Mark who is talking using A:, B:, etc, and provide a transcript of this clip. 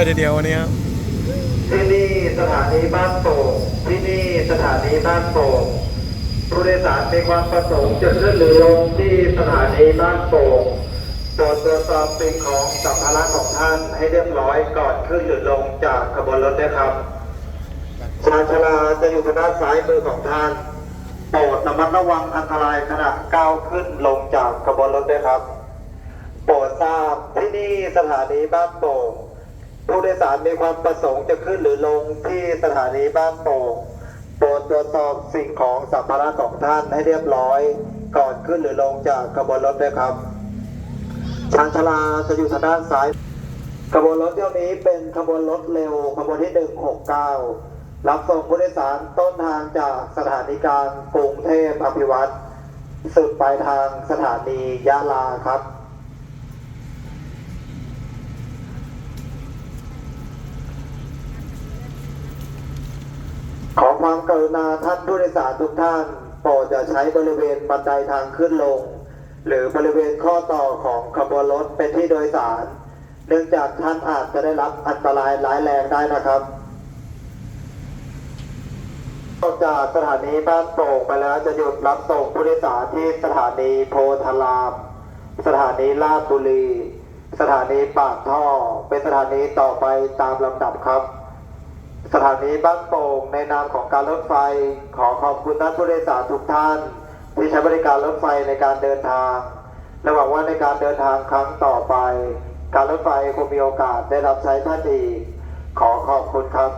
A: อะทีเดียววันนี้ครับ
B: ที่นี่สถานีบ้านโป่งที่นี่สถานีบ้านโป่งผู้โดยสารมีความประสงค์จะขึ้นหรือลงที่สถานีบ้านโป่งโปรดตรวจสอบสิ่งของสัมภาระของท่านให้เรียบร้อยก่อนขึ้นหรือลงจากขบวนรถด้วยครับชาชลาจะอยู่ทางด้านซ้ายมือของท่านโปรดระมัดระวังอันตรายขณะก้าวขึ้นลงจากขบวนรถด้วยครับ โปรดทราบที่นี่สถานีบ้านโป่ง ผู้โดยสารมีความประสงค์จะขึ้นหรือลงที่สถานีบ้านโป่งโปรดตรวจสอบสิ่งของสัมภาระของท่านให้เรียบร้อย ก่อนขึ้นหรือลงจากขบวนรถด้วยครับชานชลาจะอยู่ทางด้านซ้าย ขบวนรถเที่ยวนี้เป็นขบวนรถเร็วขบวนที่ 169 รับส่งผู้โดยสารต้นทางจากสถานีกลางกรุงเทพอภิวัตรสุดปลายทางสถานียะลาครับ ความกรุณาท่านผู้โดยสารทุกท่านโปรดอย่าใช้บริเวณบันไดทางขึ้นลง หรือบริเวณข้อต่อของขบวนรถเป็นที่โดยสาร เนื่องจากท่านอาจจะได้รับอันตรายร้ายแรงได้นะครับออกจากสถานีบ้านโป่งไปแล้วจะหยุดรับส่งผู้โดยสารที่สถานีโพธาราม สถานีลาดบุรี สถานีปากท่อ เป็นสถานีต่อไปตามลำดับครับ สถานีบ้านโป่งในนามของการรถไฟ ขอขอบคุณท่านผู้โดยสารทุกท่าน ที่ใช้บริการรถไฟในการเดินทาง และหวังว่าในการเดินทางครั้งต่อไป การรถไฟคงมีโอกาสได้รับใช้ท่านอีกขอขอบคุณครับ